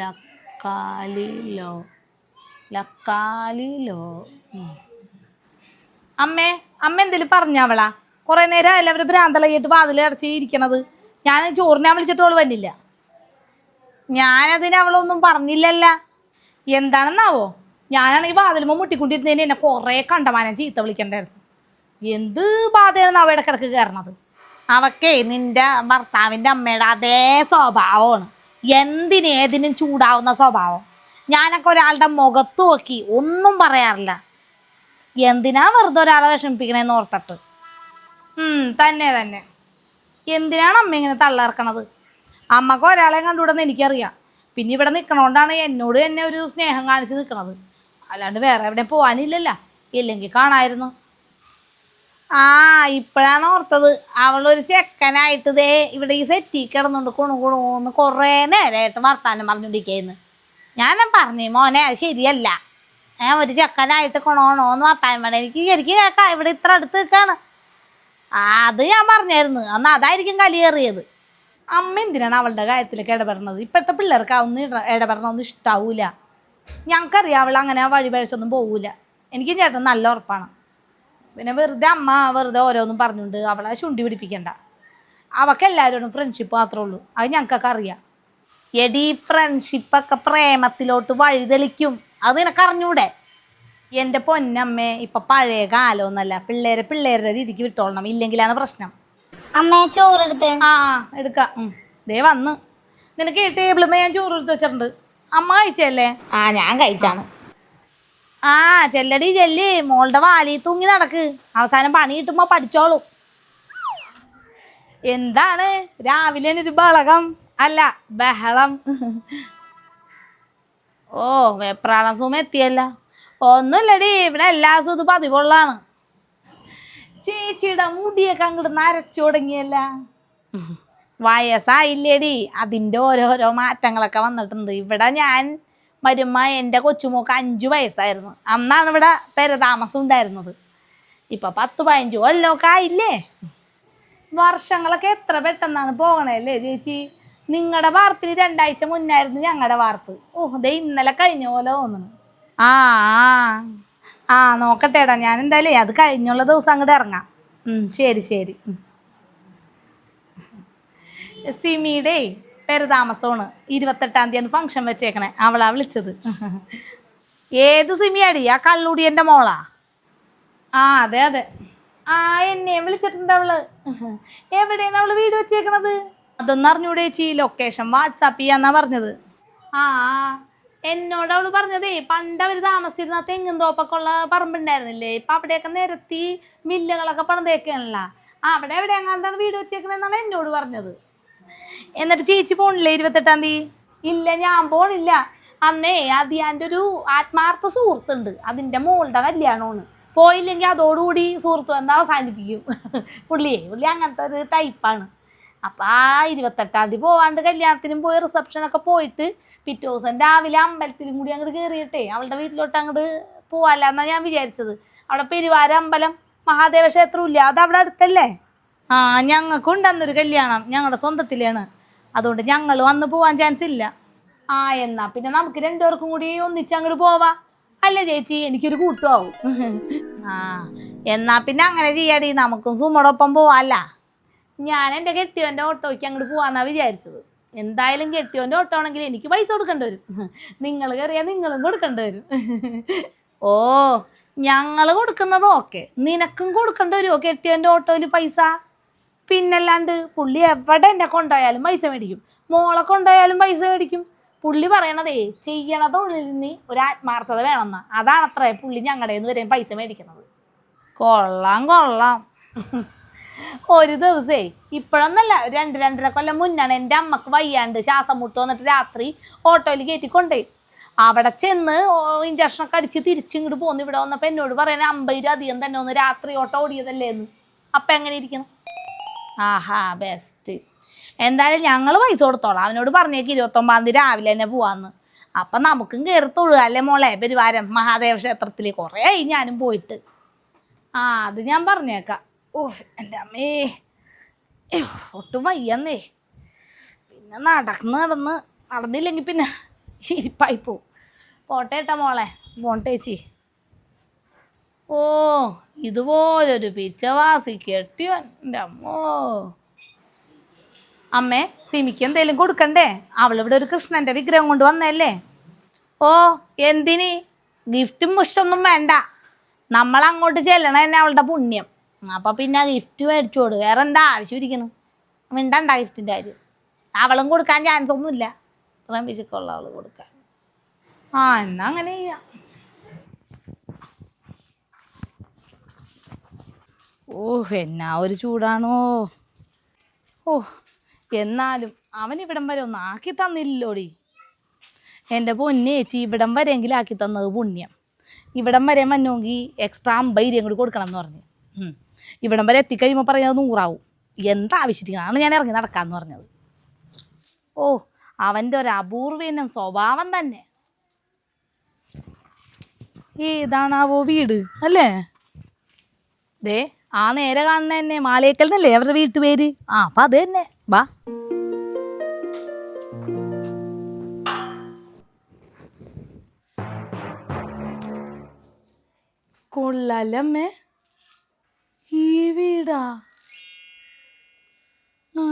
ലക്കാലിലോ ലക്കാലിലോ. അമ്മേ അമ്മ എന്തേലും പറഞ്ഞവളാ കുറെ നേരം എല്ലാവരും ഭ്രാന്തളയിട്ട് വാതിൽ അടച്ച് ഇരിക്കണത്. ഞാൻ ചോറിനാൻ വിളിച്ചിട്ട് അവൾ വന്നില്ല. ഞാനതിന് അവളൊന്നും പറഞ്ഞില്ലല്ല. എന്താണെന്നാവോ? ഞാനാണെങ്കിൽ വാതിലുമ്പോൾ മുട്ടിക്കൊണ്ടിരുന്നതിന് എന്നെ കുറേ കണ്ടമാനം ചീത്ത വിളിക്കണ്ടായിരുന്നു. എന്ത് ബാധയാണ് അവ ഇടക്കിടക്ക് കയറണത് അവക്കേ നിന്റെ ഭർത്താവിന്റെ അമ്മയുടെ അതേ സ്വഭാവമാണ്. എന്തിനേതിനും ചൂടാവുന്ന സ്വഭാവം? ഞാനൊക്കെ ഒരാളുടെ മുഖത്ത് നോക്കി ഒന്നും പറയാറില്ല. എന്തിനാ വെറുതെ ഒരാളെ വിഷമിപ്പിക്കണേന്ന് ഓർത്തിട്ട്? തന്നെ തന്നെ. എന്തിനാണ് അമ്മ ഇങ്ങനെ തള്ളിറക്കണത് അമ്മയ്ക്ക് ഒരാളെ കണ്ടുവിടുന്ന് എനിക്കറിയാം. പിന്നെ ഇവിടെ നിൽക്കണോണ്ടാണ് എന്നോട് തന്നെ ഒരു സ്നേഹം കാണിച്ച് നിൽക്കണത് അല്ലാണ്ട് വേറെ എവിടെ പോകാനില്ലല്ല ഇല്ലെങ്കിൽ കാണായിരുന്നു. ആ ഇപ്പോഴാണ് ഓർത്തത്. അവളൊരു ചെക്കനായിട്ട് ദേ ഇവിടെ ഈ സെറ്റി കിടന്നുകൊണ്ട് കുണു കുണുന്ന് കുറേ നേരമായിട്ട് വർത്താനം പറഞ്ഞുകൊണ്ടിരിക്കുന്നു ഞാൻ പറഞ്ഞു മോനെ അത് ശരിയല്ല. ഏ ഒരു ചെക്കനായിട്ട് കൊണോണോന്ന് വർത്താനം വേണം എനിക്ക് ശരിക്കും കേൾക്കാം ഇവിടെ ഇത്ര അടുത്ത് നിൽക്കാണ്. അത് ഞാൻ പറഞ്ഞായിരുന്നു. അന്ന് അതായിരിക്കും കലിയേറിയത് അമ്മ എന്തിനാണ് അവളുടെ കാര്യത്തിലൊക്കെ ഇടപെടണത്? ഇപ്പോഴത്തെ പിള്ളേർക്ക് അതൊന്നും ഇട- ഇടപെടണമൊന്നും ഇഷ്ടാവൂല. ഞങ്ങൾക്കറിയാം അവൾ അങ്ങനെ വഴി പഴച്ചൊന്നും പോകില്ല എനിക്ക് ചേട്ടൻ നല്ല ഉറപ്പാണ്. പിന്നെ വെറുതെ അമ്മ വെറുതെ ഓരോന്നും പറഞ്ഞുകൊണ്ട് അവളെ ചുണ്ടി പിടിപ്പിക്കണ്ട. അവൾക്ക് എല്ലാവരോടും ഫ്രണ്ട്ഷിപ്പ് മാത്രമേ ഉള്ളൂ. അത് ഞങ്ങൾക്കൊക്കെ അറിയാം. എടി ഫ്രണ്ട്ഷിപ്പൊക്കെ പ്രേമത്തിലോട്ട് വഴിതെളിക്കും. അത് നിനക്ക് അറിഞ്ഞൂടെ? എന്റെ പൊന്നമ്മേ ഇപ്പം പഴയ കാലമൊന്നല്ല. പിള്ളേരെ പിള്ളേരുടെ രീതിക്ക് വിട്ടോളണം. ഇല്ലെങ്കിലാണ് പ്രശ്നം. അമ്മേ ചോറെടുത്ത്? ആ ആ, എടുക്കാം. ദേ വന്ന്. നിനക്ക് ടേബിളുമേ ഞാൻ ചോറ് എടുത്ത് വെച്ചിട്ടുണ്ട്. അമ്മ കഴിച്ചല്ലേ ആ ഞാൻ കഴിച്ചാണ്. ആ ചെല്ലടി ചെല്ലി. മോളുടെ വാലി തൂങ്ങി നടക്ക്. അവസാനം പണി കിട്ടുമ്പോ പഠിച്ചോളൂ. എന്താണ്? രാവിലെ ഒരു ബളകം അല്ല ബഹളം. ഓ വെപ്രാളം സുമ എത്തിയല്ല. ഒന്നുമില്ലടി ഇവിടെ എല്ലാ ഇത് പതിവുള്ളാണ് ചേച്ചിയുടെ മുടിയൊക്കെ അങ്ങോട്ട് നരച്ചു തുടങ്ങിയല്ല. വയസ്സായില്ലേടി. അതിന്റെ ഓരോരോ മാറ്റങ്ങളൊക്കെ വന്നിട്ടുണ്ട്. ഇവിടെ ഞാൻ വരുമ്പ എന്റെ കൊച്ചുമോക്ക് അഞ്ചു വയസ്സായിരുന്നു. അന്നാണ് ഇവിടെ പെരതാമസം ഉണ്ടായിരുന്നത്. ഇപ്പൊ പത്ത് പതിനഞ്ച് കൊല്ലമൊക്കെ ആയില്ലേ? വർഷങ്ങളൊക്കെ എത്ര പെട്ടെന്നാണ് പോകണല്ലേ ചേച്ചി? നിങ്ങളുടെ വാർപ്പിന് രണ്ടാഴ്ച മുന്നായിരുന്നു ഞങ്ങളുടെ വാർപ്പ്. ഓ ദേ ഇന്നലെ കഴിഞ്ഞ പോലെ തോന്നുന്നു. ആ ആ. ആ നോക്കട്ടേടാ ഞാൻ എന്തായാലും അത് കഴിഞ്ഞുള്ള ദിവസം അങ്ങോട്ട് ഇറങ്ങാം. ശരി ശരി. സിമിയുടെ പെരുതാമസമാണ്. ഇരുപത്തെട്ടാം തീയതി ഫംഗ്ഷൻ വെച്ചേക്കണേ. അവളാ വിളിച്ചത്. ഏത് സിമിയാടി ആ കള്ളുടിയന്റെ മോളാ? ആ അതെ അതെ. ആ എന്നെയും വിളിച്ചിട്ടുണ്ട് അവൾ? എവിടെയാണ് അവൾ വീട് വെച്ചേക്കണത്? അതൊന്നും അറിഞ്ഞൂടെ ചേച്ചി. ലൊക്കേഷൻ വാട്സാപ്പ് ചെയ്യാന്നാ പറഞ്ഞത്. ആ. എന്നോട് അവൾ പറഞ്ഞതേ പണ്ട് അവർ താമസിച്ചിരുന്ന തെങ്ങും തോപ്പൊക്കെ ഉള്ള പറമ്പുണ്ടായിരുന്നില്ലേ? ഇപ്പൊ അവിടെയൊക്കെ നിരത്തി മില്ലുകളൊക്കെ പണിതേക്കാണല്ലോ. അവിടെ എവിടെ എങ്ങാണ്ടാണ് വീട് വെച്ചേക്കണെന്നാണ് എന്നോട് പറഞ്ഞത്. എന്നിട്ട് ചേച്ചി പോണില്ലേ ഇരുപത്തെട്ടാം തീയതി? ഇല്ല ഞാൻ പോണില്ല. അന്നേ അതിയാന്റെ ഒരു ആത്മാർത്ഥ സുഹൃത്തുണ്ട്. അതിന്റെ മോളുടെ കല്യാണമാണ്. പോയില്ലെങ്കിൽ അതോടുകൂടി സുഹൃത്ത് വന്ന് അവസാനിപ്പിക്കും. പുള്ളിയെ പുള്ളി അങ്ങനത്തെ ഒരു ടൈപ്പാണ്. അപ്പം ആ ഇരുപത്തെട്ടാം തീയതി പോവാണ്ട് കല്യാണത്തിനും പോയി റിസപ്ഷനൊക്കെ പോയിട്ട് പിറ്റേ ദിവസം രാവിലെ അമ്പലത്തിലും കൂടി അങ്ങോട്ട് കയറിയിട്ടേ അവളുടെ വീട്ടിലോട്ട് അങ്ങോട്ട് പോവാല്ലെന്നാണ് ഞാൻ വിചാരിച്ചത്. അവിടെ പെരുവാര അമ്പലം മഹാദേവ ക്ഷേത്രം ഇല്ല? അത് അവിടെ അടുത്തല്ലേ? ആ ഞങ്ങൾക്ക് അന്നൊരു കല്യാണം ഞങ്ങളുടെ സ്വന്തത്തിലാണ്. അതുകൊണ്ട് ഞങ്ങൾ വന്ന് പോവാൻ ചാൻസ് ഇല്ല. ആ എന്നാ പിന്നെ നമുക്ക് രണ്ടുപേർക്കും കൂടി ഒന്നിച്ച് അങ്ങോട്ട് പോവാ. അല്ല ചേച്ചി? എനിക്കൊരു കൂട്ടുമാവും ആ എന്നാ പിന്നെ അങ്ങനെ ചെയ്യാടി. നമുക്കും സുമടൊപ്പം പോവാല്ല. ഞാൻ എന്റെ കെട്ടിയോന്റെ ഓട്ടോയ്ക്ക് അങ്ങോട്ട് പോവാന്നാ വിചാരിച്ചത്. എന്തായാലും കെട്ടിയോന്റെ ഓട്ടോ ആണെങ്കിൽ എനിക്ക് പൈസ കൊടുക്കേണ്ടി വരും. നിങ്ങൾ കയറിയാൽ നിങ്ങളും കൊടുക്കേണ്ടി വരും. ഓ ഞങ്ങൾ കൊടുക്കുന്നത് ഓക്കെ. നിനക്കും കൊടുക്കേണ്ടി വരുമോ കെട്ടിയോന്റെ ഓട്ടോയിൽ പൈസ? പിന്നല്ലാണ്ട് പുള്ളി എവിടെ എന്നെ കൊണ്ടുപോയാലും പൈസ മേടിക്കും. മോളെ കൊണ്ടുപോയാലും പൈസ മേടിക്കും. പുള്ളി പറയണതേ ചെയ്യണ നിന്ന് ഒരു ആത്മാർത്ഥത വേണമെന്ന. അതാണ് അത്ര പുള്ളി ഞങ്ങളുടെ നിന്ന് വരെയും പൈസ മേടിക്കുന്നത്. കൊള്ളാം കൊള്ളാം. ഒരു ദിവസേ ഇപ്പോഴൊന്നല്ല രണ്ട് രണ്ടര കൊല്ലം മുന്നാണ് എന്റെ അമ്മയ്ക്ക് വയ്യാണ്ട് ശ്വാസം മുട്ട് വന്നിട്ട് രാത്രി ഓട്ടോയിൽ കയറ്റി കൊണ്ടുപോയി അവിടെ ചെന്ന് ഇഞ്ചക്ഷനൊക്കെ അടിച്ച് തിരിച്ചിങ്ങോട്ട് പോകുന്നു ഇവിടെ വന്നപ്പോൾ എന്നോട് പറയാൻ അമ്പത് രൂപ അധികം തന്നെ ഒന്ന് രാത്രി ഓട്ടോ ഓടിയതല്ലേ എന്ന് അപ്പം എങ്ങനെ ഇരിക്കണം? ആഹാ ബെസ്റ്റ് എന്തായാലും ഞങ്ങൾ പൈസ കൊടുത്തോളാം. അവനോട് പറഞ്ഞേക്ക് ഇരുപത്തൊമ്പതാം തീയതി രാവിലെ തന്നെ പോവാന്ന്. അപ്പം നമുക്കും കയറി തൊഴുകല്ലേ മോളെ പെരുവാരം മഹാദേവ ക്ഷേത്രത്തിൽ കുറേ ആയി ഞാനും പോയിട്ട്. ആ അത് ഞാൻ പറഞ്ഞേക്കാം. ഓ എന്റെ അമ്മേ. ഒട്ടും വയ്യന്നേ. പിന്നെ നടന്ന് നടന്ന് നടന്നില്ലെങ്കിൽ പിന്നെ ഇരിപ്പായി പോവും. പോട്ടെ ഏട്ടാ മോളെ പോട്ടേച്ചി ഓ ഇതുപോലൊരു പിച്ചവാസി കെട്ടിയവൻ. എന്റെ അമ്മോ. അമ്മേ സിമിക്ക് എന്തേലും കൊടുക്കണ്ടേ? അവളിവിടെ ഒരു കൃഷ്ണന്റെ വിഗ്രഹം കൊണ്ട് വന്നല്ലേ ഓ എന്തിന്? ഗിഫ്റ്റും മുഷ്ടൊന്നും വേണ്ട. നമ്മൾ അങ്ങോട്ട് ചെല്ലണ തന്നെ അവളുടെ പുണ്യം. അപ്പൊ പിന്നെ ഗിഫ്റ്റ് മേടിച്ചു കൊടു വേറെ എന്താ ആവശ്യം ഇരിക്കുന്നു? മിണ്ടണ്ട ഗിഫ്റ്റിന്റെ കാര്യം. അവളും കൊടുക്കാൻ ചാൻസ് ഒന്നുമില്ല. ഇത്രയും വിശക്കുള്ള അവൾ കൊടുക്കാൻ. ആ എന്നാ അങ്ങനെ ചെയ്യാം. ഓ എന്നാ ഒരു ചൂടാണോ? ഓ എന്നാലും അവൻ ഇവിടം വരെ ഒന്ന് ആക്കി തന്നില്ലോടി. എന്റെ പൊന്നേച്ചി ഇവിടം വരെയെങ്കിലും ആക്കി തന്നത് പുണ്യം. ഇവിടം വരെ മഞ്ഞോങ്കി എക്സ്ട്രാ അമ്പൈര്യം കൂടി കൊടുക്കണം എന്ന് പറഞ്ഞു. ഇവിടം വരെ എത്തിക്കഴിയുമ്പോൾ പറഞ്ഞത് നൂറാവും. എന്താ ആവശ്യത്തിനാണ് ഞാൻ ഇറങ്ങി നടക്കാന്ന് പറഞ്ഞത്. ഓ അവന്റെ ഒരു അപൂർവീനം സ്വഭാവം തന്നെ. ഏതാണാവോ വീട് അല്ലേ? ദേ ആ നേരെ കാണുന്ന തന്നെ മാളിയേക്കൽ എന്നല്ലേ അവരുടെ വീട്ടുപേര് ആ അപ്പൊ അത് തന്നെ. വാ. കൊള്ളാലമ്മേ. ഈ വീടാ. ആ.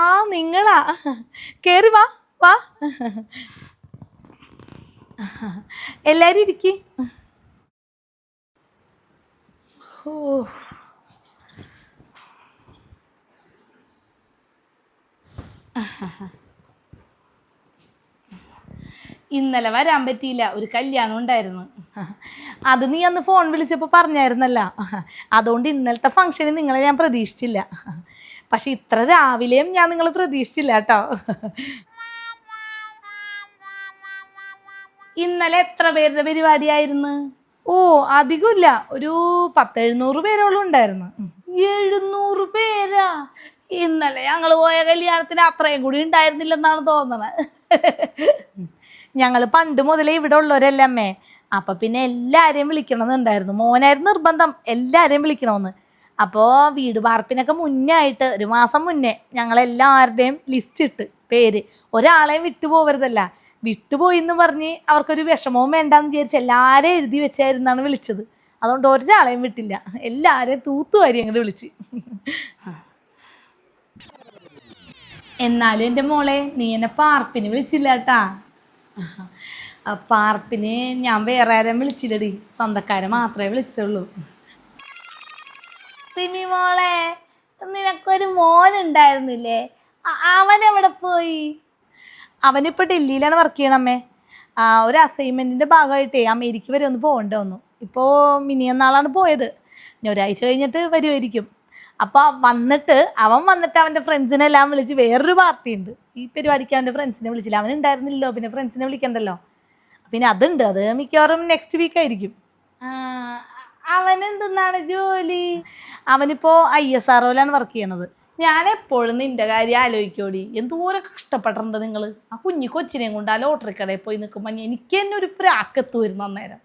ആ നിങ്ങളാ. കേറി വാ വാ. എല്ലാരും ഇരിക്കി. ഓ. ഇന്നലെ വരാൻ പറ്റിയില്ല. ഒരു കല്യാണം ഉണ്ടായിരുന്നു. അത് നീ അന്ന് ഫോൺ വിളിച്ചപ്പോൾ പറഞ്ഞായിരുന്നല്ല. അതുകൊണ്ട് ഇന്നലത്തെ ഫംഗ്ഷന് നിങ്ങളെ ഞാൻ പ്രതീക്ഷിച്ചില്ല. പക്ഷെ ഇത്ര രാവിലെയും ഞാൻ നിങ്ങൾ പ്രതീക്ഷിച്ചില്ല കേട്ടോ. ഇന്നലെ എത്ര പേരുടെ പരിപാടിയായിരുന്നു? ഓ അധികമില്ല. ഒരു പത്തെഴുന്നൂറ് പേരോളം ഉണ്ടായിരുന്നു. എഴുന്നൂറ് പേരാ? ഇന്നലെ ഞങ്ങൾ പോയ കല്യാണത്തിന് അത്രയും കൂടി ഉണ്ടായിരുന്നില്ലെന്നാണ് തോന്നണത് ഞങ്ങൾ പണ്ട് മുതലേ ഇവിടെ ഉള്ളവരല്ലേ അമ്മേ? അപ്പം പിന്നെ എല്ലാവരെയും വിളിക്കണമെന്നുണ്ടായിരുന്നു. മോനായിരുന്നു നിർബന്ധം. എല്ലാവരെയും വിളിക്കണമെന്ന്. അപ്പോൾ വീട് പാർപ്പിനൊക്കെ മുന്നേ ആയിട്ട് ഒരു മാസം മുന്നേ ഞങ്ങളെല്ലാവരുടെയും ലിസ്റ്റ് ഇട്ട് പേര്. ഒരാളെയും വിട്ടുപോകരുതല്ല വിട്ടുപോയി എന്ന് പറഞ്ഞ് അവർക്കൊരു വിഷമവും വേണ്ടാന്ന് വിചാരിച്ച് എല്ലാവരെയും എഴുതി വെച്ചായിരുന്നാണ് വിളിച്ചത്. അതുകൊണ്ട് ഒരാളെയും വിട്ടില്ല. എല്ലാവരെയും തൂത്തുവാരി അങ്ങോട്ട് വിളിച്ച്. എന്നാലും എന്റെ മോളെ നീ എന്നെ പാർപ്പിന് വിളിച്ചില്ല കേട്ടാ. പാർപ്പിന് ഞാൻ വേറെ ആരും വിളിച്ചില്ലടി. സ്വന്തക്കാരെ മാത്രമേ വിളിച്ചുള്ളൂ. സിമി മോളെ നിനക്കൊരു മോൻ ഉണ്ടായിരുന്നില്ലേ അ- അവൻ എവിടെ പോയി? അവനിപ്പോൾ ഡൽഹിയിലാണ് വർക്ക് ചെയ്യണമ്മേ ആ, ഒരു അസൈൻമെന്റിന്റെ ഭാഗമായിട്ടേ അമേരിക്ക വരെ ഒന്ന് പോകേണ്ട വന്നു. ഇപ്പോൾ മിനിയെന്നാളാണ് പോയത്. ഇനി ഒരാഴ്ച കഴിഞ്ഞിട്ട് വരുമായിരിക്കും അപ്പോൾ വന്നിട്ട് അവൻ വന്നിട്ട് അവന്റെ ഫ്രണ്ട്സിനെല്ലാം വിളിച്ച് വേറൊരു പാർട്ടി ഉണ്ട്. ഈ പരിപാടിക്ക് അവന്റെ ഫ്രണ്ട്സിനെ വിളിച്ചില്ല. അവൻ ഉണ്ടായിരുന്നില്ലല്ലോ. പിന്നെ ഫ്രണ്ട്സിനെ വിളിക്കണ്ടല്ലോ. പിന്നെ അതുണ്ട്. അത് മിക്കവാറും നെക്സ്റ്റ് വീക്ക് ആയിരിക്കും. അവൻ എന്തെന്നാണ് ജോലി? അവനിപ്പോ ഐ എസ് ആർ ഒയിലാണ് വർക്ക് ചെയ്യണത്. ഞാൻ എപ്പോഴും നിന്റെ കാര്യം ആലോചിക്കോടി. എന്തോരം കഷ്ടപ്പെട്ടിട്ടുണ്ട് നിങ്ങൾ ആ കുഞ്ഞു കൊച്ചിനെയും കൊണ്ട് ആ ലോട്ടറി കടയിൽ പോയി നിൽക്കുമ്പോൾ എനിക്ക് തന്നെ ഒരു പ്രാക്കത്ത് വരുന്ന അന്നേരം.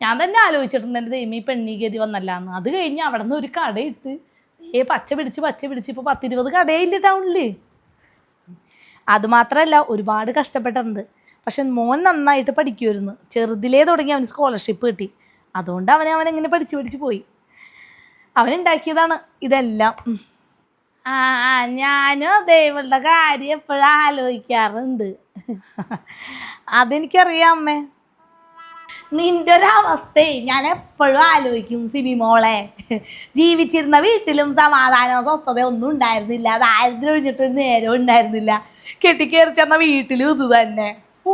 ഞാൻ തന്നെ ആലോചിച്ചിട്ടുണ്ട് എന്റെ ദൈവം ഈ പെണ്ണി ഗതി വന്നല്ലാന്ന്. അത് കഴിഞ്ഞ് അവിടെ നിന്ന് ഒരു കടയിട്ട് ഏ പച്ച പിടിച്ച് പച്ച പിടിച്ച് ഇപ്പോൾ പത്തിരുപത് കടയില്ല ടൗണിൽ അതുമാത്രമല്ല ഒരുപാട് കഷ്ടപ്പെട്ടിട്ടുണ്ട്. പക്ഷെ മോൻ നന്നായിട്ട് പഠിക്കുമായിരുന്നു ചെറുതിലേ തുടങ്ങി അവന് സ്കോളർഷിപ്പ് കിട്ടി. അതുകൊണ്ട് അവനെ അവൻ എങ്ങനെ പഠിച്ചു പഠിച്ചു പോയി. അവനുണ്ടാക്കിയതാണ് ഇതെല്ലാം. ആ ആ, ഞാനും അതേ ഇവളുടെ കാര്യം എപ്പോഴും ആലോചിക്കാറുണ്ട്. അതെനിക്കറിയാം അമ്മേ. നിന്റെ ഒരവസ്ഥയെ ഞാൻ എപ്പോഴും ആലോചിക്കും സിമി മോളെ. ജീവിച്ചിരുന്ന വീട്ടിലും സമാധാനവും സ്വസ്ഥതയും ഒന്നും ഉണ്ടായിരുന്നില്ല. ദാരിദ്ര്യം ഒഴിഞ്ഞിട്ടൊരു നേരവും ഉണ്ടായിരുന്നില്ല. കെട്ടിക്കേറി ചെന്ന വീട്ടിലും ഇത് തന്നെ ഓ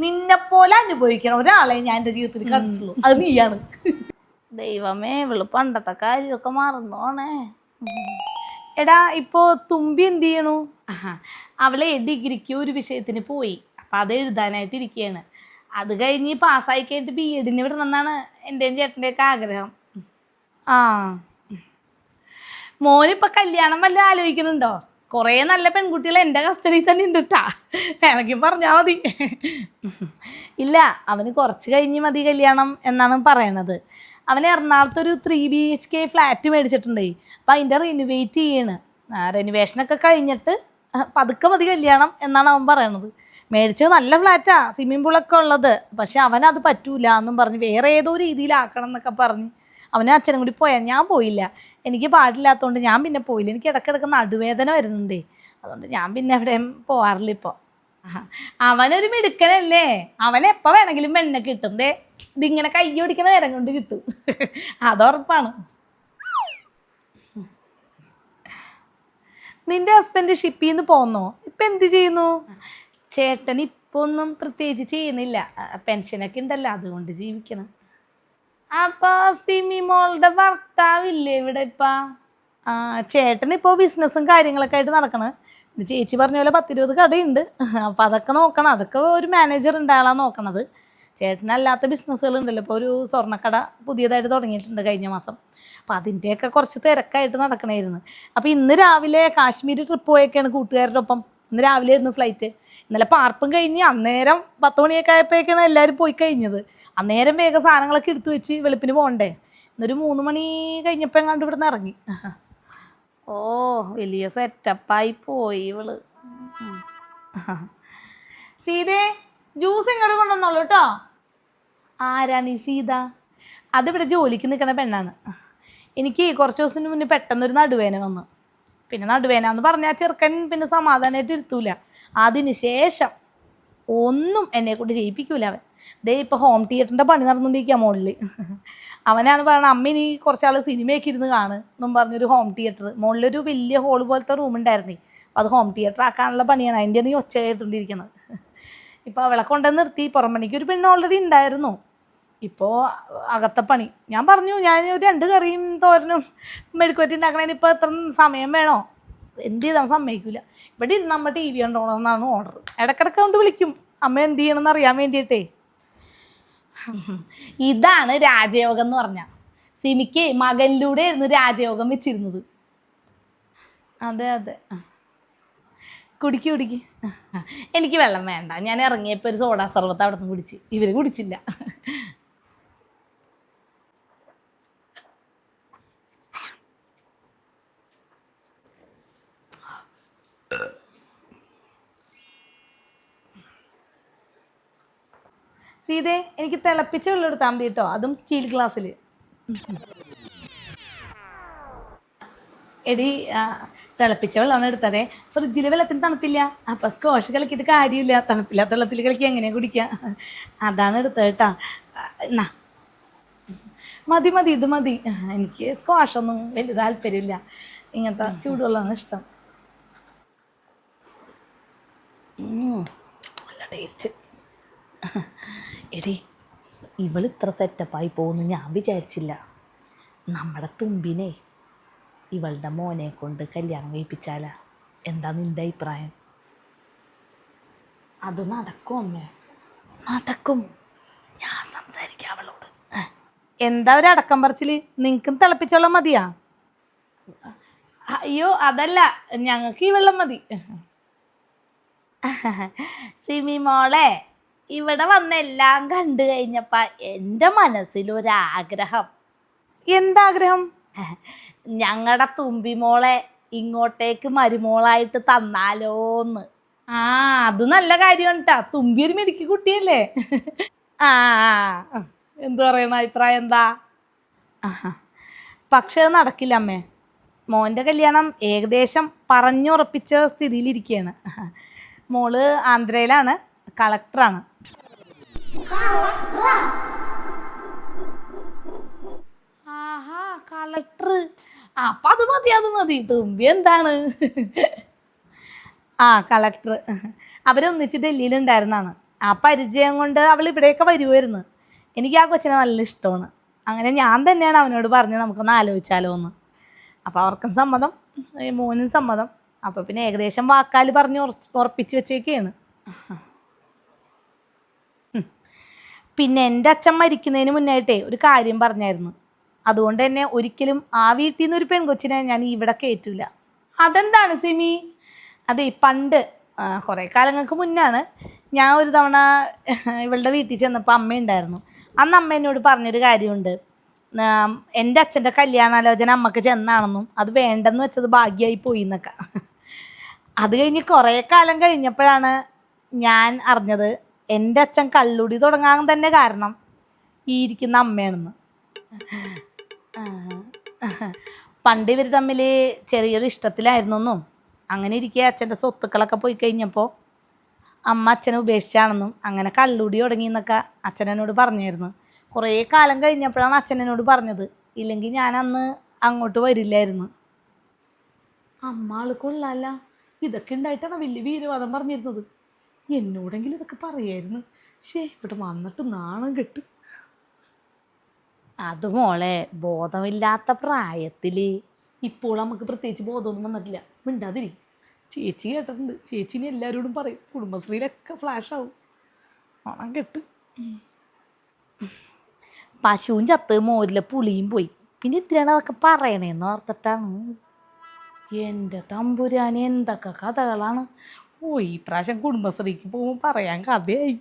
നിന്നെപ്പോലെ അനുഭവിക്കണം. ഒരാളെ ഞാൻ എന്റെ ജീവിതത്തിൽ കണ്ടിട്ടുള്ളൂ. അത് നീയാണ്. ദൈവമേ ഇവൾ പണ്ടത്തെ കാര്യമൊക്കെ മറന്നോണേ എടാ ഇപ്പോ തുമ്പി എന്ത് ചെയ്യണു? ആഹാ, അവളെ ഡിഗ്രിക്ക് ഒരു വിഷയത്തിന് പോയി. അപ്പൊ അത് എഴുതാനായിട്ട് ഇരിക്കുകയാണ് അത് കഴിഞ്ഞ് പാസ്സായി കഴിഞ്ഞിട്ട് ബി എഡിന് വിടണമെന്നാണ് എന്റെയും ചേട്ടന്റെയൊക്കെ ആഗ്രഹം. ആ. മോനിപ്പോ കല്യാണം വല്ല ആലോചിക്കുന്നുണ്ടോ? കുറേ നല്ല പെൺകുട്ടികൾ എന്റെ കസ്റ്റഡിയിൽ തന്നെ ഉണ്ട് കേട്ടാ വേണമെങ്കിൽ പറഞ്ഞാൽ മതി. ഇല്ല അവന് കുറച്ച് കഴിഞ്ഞ് മതി കല്യാണം എന്നാണ് പറയണത്. അവൻ എറണാകുളത്ത് ഒരു three B H K flat മേടിച്ചിട്ടുണ്ടേ. അപ്പം അതിന്റെ റിനുവേറ്റ് ചെയ്യാണ്. റിനുവേഷനൊക്കെ കഴിഞ്ഞിട്ട് പതുക്കെ മതി കല്യാണം എന്നാണ് അവൻ പറയണത്. മേടിച്ചത് നല്ല ഫ്ലാറ്റാ സ്വിമ്മിംഗ് പൂളൊക്കെ ഉള്ളത്. പക്ഷെ അവനത് പറ്റൂല എന്നും പറഞ്ഞ് വേറെ ഏതോ രീതിയിലാക്കണം എന്നൊക്കെ പറഞ്ഞ് അവനും അച്ഛനും കൂടി പോയാൽ ഞാൻ പോയില്ല. എനിക്ക് പാടില്ലാത്തതുകൊണ്ട് ഞാൻ പിന്നെ പോയില്ല. എനിക്ക് ഇടയ്ക്കിടയ്ക്ക് നടുവേദന വരുന്നുണ്ടേ. അതുകൊണ്ട് ഞാൻ പിന്നെ എവിടെയും പോവാറില്ല ഇപ്പോൾ അവനൊരു മിടുക്കനല്ലേ? അവൻ എപ്പോൾ വേണമെങ്കിലും വെണ്ണ കിട്ടും. ദേ ഇതിങ്ങനെ കൈ ഓടിക്കുന്ന നേരം കൊണ്ട് കിട്ടും. അതുറപ്പാണ് നിന്റെ ഹസ്ബൻഡ് ഷിപ്പിൽ നിന്ന് പോന്നോ? ഇപ്പം എന്ത് ചെയ്യുന്നു? ചേട്ടൻ ഇപ്പൊ ഒന്നും പ്രത്യേകിച്ച് ചെയ്യുന്നില്ല. പെൻഷനൊക്കെ ഉണ്ടല്ലോ. അതുകൊണ്ട് ജീവിക്കണം. അപ്പൊ സിമി മോളുടെ ഭർത്താവില്ലേ ഇവിടെ ഇപ്പ? ആ ചേട്ടൻ ഇപ്പോൾ ബിസിനസ്സും കാര്യങ്ങളൊക്കെ ആയിട്ട് നടക്കണ്. ഇത് ചേച്ചി പറഞ്ഞ പോലെ പത്തിരുപത് കടയുണ്ട്. അപ്പൊ അതൊക്കെ നോക്കണം. അതൊക്കെ ഒരു മാനേജർ ഉണ്ടാകാൻ നോക്കണത്. ചേട്ടനല്ലാത്ത ബിസിനസ്സുകൾ ഉണ്ടല്ലോ ഇപ്പോൾ ഒരു സ്വർണക്കട പുതിയതായിട്ട് തുടങ്ങിയിട്ടുണ്ട് കഴിഞ്ഞ മാസം. അപ്പം അതിന്റെയൊക്കെ കുറച്ച് തിരക്കായിട്ട് നടക്കണമായിരുന്നു അപ്പോൾ ഇന്ന് രാവിലെ കാശ്മീർ ട്രിപ്പ് പോയൊക്കെയാണ് കൂട്ടുകാരുടെ ഒപ്പം. ഇന്ന് രാവിലെ ആയിരുന്നു ഫ്ലൈറ്റ് ഇന്നലെ പാർപ്പും കഴിഞ്ഞ് അന്നേരം പത്ത് മണിയൊക്കെ ആയപ്പോഴേക്കാണ് എല്ലാവരും പോയി കഴിഞ്ഞത്. അന്നേരം വേഗം സാധനങ്ങളൊക്കെ എടുത്തു വെച്ച് വെളുപ്പിന് പോകണ്ടേ? ഇന്നൊരു മൂന്ന് മണി കഴിഞ്ഞപ്പോൾ എങ്ങാണ്ട് ഇവിടുന്ന് ഇറങ്ങി. ഓ വലിയ സെറ്റപ്പായി പോയി ഇവൾ. സീതേ ജ്യൂസ് ഇങ്ങോട്ട് കൊണ്ടുവന്നോളൂ കേട്ടോ ആരാണ് ഈ സീത? അതിവിടെ ജോലിക്ക് നിൽക്കുന്ന പെണ്ണാണ്. എനിക്ക് കുറച്ച് ദിവസത്തിന് മുന്നേ പെട്ടെന്നൊരു നടുവേന വന്നു. പിന്നെ നടുവേന എന്ന് പറഞ്ഞാൽ ചെറുക്കൻ പിന്നെ സമാധാനമായിട്ട് ഇരുത്തൂല. അതിന് ശേഷം ഒന്നും എന്നെ കൊണ്ട് ചെയ്യിപ്പിക്കൂല അവൻ. ദേ ഇപ്പോൾ ഹോം തിയേറ്ററിന്റെ പണി നടന്നുകൊണ്ടിരിക്കുക മുകളിൽ അവനാണ് പറയുന്നത് അമ്മ ഇനി കുറച്ചാൾ സിനിമയൊക്കെ ഇരുന്ന് കാണ് എന്നും പറഞ്ഞൊരു ഹോം തിയേറ്റർ മുകളിലൊരു വലിയ ഹോൾ പോലത്തെ റൂം ഉണ്ടായിരുന്നു. അത് ഹോം തിയേറ്റർ ആക്കാനുള്ള പണിയാണ്. അതിന്റെ ഈ ഒച്ച കേട്ടുകൊണ്ടിരിക്കുന്നത് ഇപ്പോൾ അവളെ കൊണ്ടുവന്ന് നിർത്തി. പുറം പണിക്ക് ഒരു പെണ്ണ് ഓൾറെഡി ഉണ്ടായിരുന്നു. ഇപ്പോൾ അകത്തെ പണി. ഞാൻ പറഞ്ഞു ഞാൻ രണ്ട് കറിയും തോരനും മെഴുക്കുവറ്റി ഉണ്ടാക്കണതിന് ഇപ്പോൾ എത്ര സമയം വേണോ? എന്ത് ചെയ്താൽ സമ്മതിക്കില്ല ഇവിടെ ഇരുന്ന് നമ്മൾ ടി വി കണ്ടോളന്നാണ് ഓർഡർ ഇടക്കിടക്ക് കൊണ്ട് വിളിക്കും. അമ്മ എന്ത് ചെയ്യണമെന്ന് അറിയാൻ വേണ്ടിയിട്ടേ. ഇതാണ് രാജയോഗം എന്ന് പറഞ്ഞ. സിമിക്ക് മകനിലൂടെ ആയിരുന്നു രാജയോഗം വെച്ചിരുന്നത്. അതെ അതെ. കുടിക്ക് കുടിക്ക്. എനിക്ക് വെള്ളം വേണ്ട. ഞാൻ ഇറങ്ങിയപ്പോൾ ഒരു സോഡാ സർവത്ത് അവിടെ നിന്ന് കുടിച്ച്. ഇവർ കുടിച്ചില്ല. സീതേ എനിക്ക് തിളപ്പിച്ച വെള്ളം എടുത്താൽ മതി കേട്ടോ അതും സ്റ്റീൽ ഗ്ലാസ്സിൽ എടി തിളപ്പിച്ച വെള്ളമാണ് എടുത്തതേ. ഫ്രിഡ്ജിൽ വെള്ളത്തിന് തണുപ്പില്ല. അപ്പം സ്കോഷ് കളിക്കിട്ട് കാര്യമില്ല. തണുപ്പില്ലാത്ത വെള്ളത്തിൽ കളിക്കുക എങ്ങനെയാണ് കുടിക്കുക അതാണ് എടുത്തത് കേട്ടോ എന്നാ മതി മതി ഇത് മതി. എനിക്ക് സ്ക്വാഷൊന്നും വലിയ താല്പര്യമില്ല. ഇങ്ങനത്തെ ചൂടുവെള്ളമാണ് ഇഷ്ടം. നല്ല ടേസ്റ്റ് എടി ഇവൾ ഇത്ര സെറ്റപ്പായി പോകുന്നു ഞാൻ വിചാരിച്ചില്ല. നമ്മുടെ തുമ്പിനെ ഇവളുടെ മോനെ കൊണ്ട് കല്യാണം കഴിപ്പിച്ചാലാ. എന്താ നിന്റെ അഭിപ്രായം? അത് നടക്കും അമ്മേ. നടക്കും. ഞാൻ സംസാരിക്കാം അവളോട്. എന്താ ഒരു അടക്കം പറച്ചിൽ? നിങ്ങൾക്കും തിളപ്പിച്ചോളം മതിയാ? അയ്യോ അതല്ല. ഞങ്ങൾക്ക് ഈ വെള്ളം മതി. സിമി മോളെ ഇവിടെ വന്ന് എല്ലാം കണ്ടു കഴിഞ്ഞപ്പോൾ എന്റെ മനസ്സിലൊരാഗ്രഹം. എന്താഗ്രഹം? ഞങ്ങളുടെ തുമ്പിമോളെ ഇങ്ങോട്ടേക്ക് മരുമോളായിട്ട് തന്നാലോന്ന്. ആ അത് നല്ല കാര്യമാണ് കേട്ടാ തുമ്പി ഒരു മിടുക്കി കുട്ടിയല്ലേ? ആ എന്തു പറയണ അഭിപ്രായം എന്താ? പക്ഷേ പക്ഷെ അത് നടക്കില്ല അമ്മേ. മോന്റെ കല്യാണം ഏകദേശം പറഞ്ഞുറപ്പിച്ച സ്ഥിതിയിലിരിക്കുകയാണ് മോൾ ആന്ധ്രയിലാണ് കളക്ടറാണ്. ആഹാ കളക്ടർ. അപ്പം അത് മതി അത് മതി. തുമ്പി എന്താണ്? ആ കളക്ടർ. അവരൊന്നിച്ച് ഡൽഹിയിലുണ്ടായിരുന്നാണ് ആ പരിചയം കൊണ്ട് അവൾ ഇവിടെയൊക്കെ വരുമായിരുന്നു എനിക്ക് ആ കൊച്ചിനെ നല്ല ഇഷ്ടമാണ്. അങ്ങനെ ഞാൻ തന്നെയാണ് അവനോട് പറഞ്ഞത് നമുക്കൊന്ന് ആലോചിച്ചാലോ എന്ന്. അപ്പോൾ അവർക്കും സമ്മതം മോനും സമ്മതം. അപ്പോൾ പിന്നെ ഏകദേശം വാക്കാൽ പറഞ്ഞ് ഉറപ്പിച്ച് വെച്ചേക്കാണ്. പിന്നെ എന്റെ അച്ഛൻ മരിക്കുന്നതിന് മുന്നായിട്ടേ ഒരു കാര്യം പറഞ്ഞായിരുന്നു. അതുകൊണ്ട് തന്നെ ഒരിക്കലും ആ വീട്ടിൽ നിന്ന് ഒരു പെൺകൊച്ചിനെ ഞാൻ ഇവിടെ കയറ്റൂല. അതെന്താണ് സിമി? അതെ പണ്ട് കുറേ കാലങ്ങൾക്ക് മുന്നാണ് ഞാൻ ഒരു തവണ ഇവളുടെ വീട്ടിൽ ചെന്നപ്പോൾ അമ്മ ഉണ്ടായിരുന്നു. അന്ന് അമ്മ എന്നോട് പറഞ്ഞൊരു കാര്യമുണ്ട്. എന്റെ അച്ഛന്റെ കല്യാണാലോചന അമ്മയ്ക്ക് ചെന്നാണെന്നും അത് വേണ്ടെന്ന് വെച്ചത് ഭാഗ്യമായി പോയി എന്നൊക്കെ. അത് കഴിഞ്ഞ് കുറേ കാലം കഴിഞ്ഞപ്പോഴാണ് ഞാൻ അറിഞ്ഞത് എന്റെ അച്ഛൻ കള്ളുടി തുടങ്ങാൻ തന്നെ കാരണം ഈ ഇരിക്കുന്ന അമ്മയാണെന്ന്. പണ്ട് ഇവർ തമ്മിൽ ചെറിയൊരു ഇഷ്ടത്തിലായിരുന്നെന്നും അങ്ങനെ ഇരിക്കെ അച്ഛന്റെ സ്വത്തുക്കളൊക്കെ പോയി കഴിഞ്ഞപ്പോൾ അമ്മ അച്ഛനെ ഉപേക്ഷിച്ചാണെന്നും അങ്ങനെ കള്ളുടി തുടങ്ങി എന്നൊക്കെ അച്ഛൻ എന്നോട് പറഞ്ഞായിരുന്നു. കുറേ കാലം കഴിഞ്ഞപ്പോഴാണ് അച്ഛൻ എന്നോട് പറഞ്ഞത് ഇല്ലെങ്കിൽ ഞാൻ അന്ന് അങ്ങോട്ട് വരില്ലായിരുന്നു. അമ്മ ആൾക്കുള്ള കൊള്ളാല്ല. ഇതൊക്കെ ഉണ്ടായിട്ടാണ് വലിയ വീരവാദം പറഞ്ഞിരുന്നത്? എന്നോടെങ്കിലും ഇതൊക്കെ പറയായിരുന്നു. ശേ ഇവിടെ വന്നിട്ട് നാണം കെട്ട്. അത് മോളെ ബോധമില്ലാത്ത പ്രായത്തിൽ ഇപ്പോൾ നമുക്ക് പ്രത്യേകിച്ച് ബോധമൊന്നും വന്നിട്ടില്ല. മിണ്ടാതിരി. ചേച്ചി കേട്ടിട്ടുണ്ട്. ചേച്ചിനെ എല്ലാവരോടും പറയും. കുടുംബശ്രീയിലൊക്കെ ഫ്ലാഷ് ആവും. നാണം കെട്ട്. പശുവും ചത്ത് മോരിലെ പുളിയും പോയി. പിന്നെ എന്തിനാണ് അതൊക്കെ പറയണേന്ന് ഓർത്തിട്ടാണ്. എന്റെ തമ്പുരാൻ എന്തൊക്കെ കഥകളാണ്. ഓ ഈ പ്രാവശ്യം കുടുംബശ്രീക്ക് പോകുമ്പോൾ പറയാൻ കഥയായി.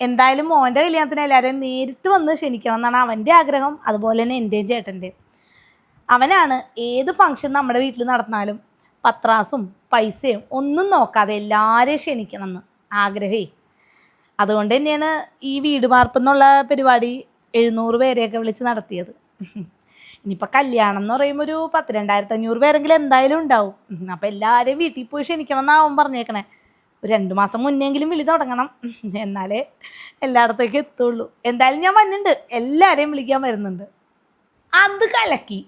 എന്തായാലും മോന്റെ കല്യാണത്തിന് എല്ലാവരെയും നേരിട്ട് വന്ന് ക്ഷണിക്കണം എന്നാണ് അവന്റെ ആഗ്രഹം. അതുപോലെ തന്നെ എന്റെയും ചേട്ടന്റെ അവനാണ് ഏത് ഫംഗ്ഷൻ നമ്മുടെ വീട്ടിൽ നടന്നാലും പത്രാസും പൈസയും ഒന്നും നോക്കാതെ എല്ലാവരെയും ക്ഷണിക്കണം എന്ന് ആഗ്രഹേ. അതുകൊണ്ട് തന്നെയാണ് ഈ വീട് മാർപ്പെന്നുള്ള പരിപാടി എഴുന്നൂറ് പേരെയൊക്കെ വിളിച്ച് നടത്തിയത്. ഇനിയിപ്പോൾ കല്യാണം എന്ന് പറയുമ്പോൾ ഒരു പത്ത് രണ്ടായിരത്തി അഞ്ഞൂറ് പേരെങ്കിലും എന്തായാലും ഉണ്ടാവും. അപ്പോൾ എല്ലാവരെയും വീട്ടിൽ പോയി ക്ഷണിക്കണം എന്നാവും പറഞ്ഞേക്കണേ. ഒരു രണ്ട് മാസം മുന്നെങ്കിലും വിളി തുടങ്ങണം. എന്നാലേ എല്ലായിടത്തേക്കും എത്തുള്ളൂ. എന്തായാലും ഞാൻ വന്നിട്ടുണ്ട് എല്ലാവരെയും വിളിക്കാൻ വരുന്നുണ്ട്. അത് കലക്കി.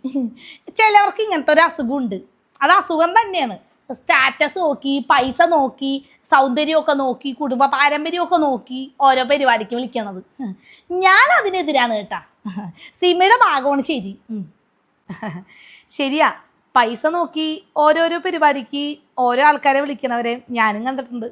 ചിലവർക്ക് ഇങ്ങനത്തെ ഒരു അസുഖമുണ്ട്. അത് അസുഖം തന്നെയാണ്. സ്റ്റാറ്റസ് നോക്കി പൈസ നോക്കി സൗന്ദര്യമൊക്കെ നോക്കി കുടുംബ പാരമ്പര്യമൊക്കെ നോക്കി ഓരോ പരിപാടിക്ക് വിളിക്കണത്. ഞാൻ അതിനെതിരാണ് കേട്ടാ. സിമയുടെ ഭാഗമാണ് ശരി. ശരിയാ. പൈസ നോക്കി ഓരോരോ പരിപാടിക്ക് ഓരോ ആൾക്കാരെ വിളിക്കണവരെ ഞാനും കണ്ടിട്ടുണ്ട്.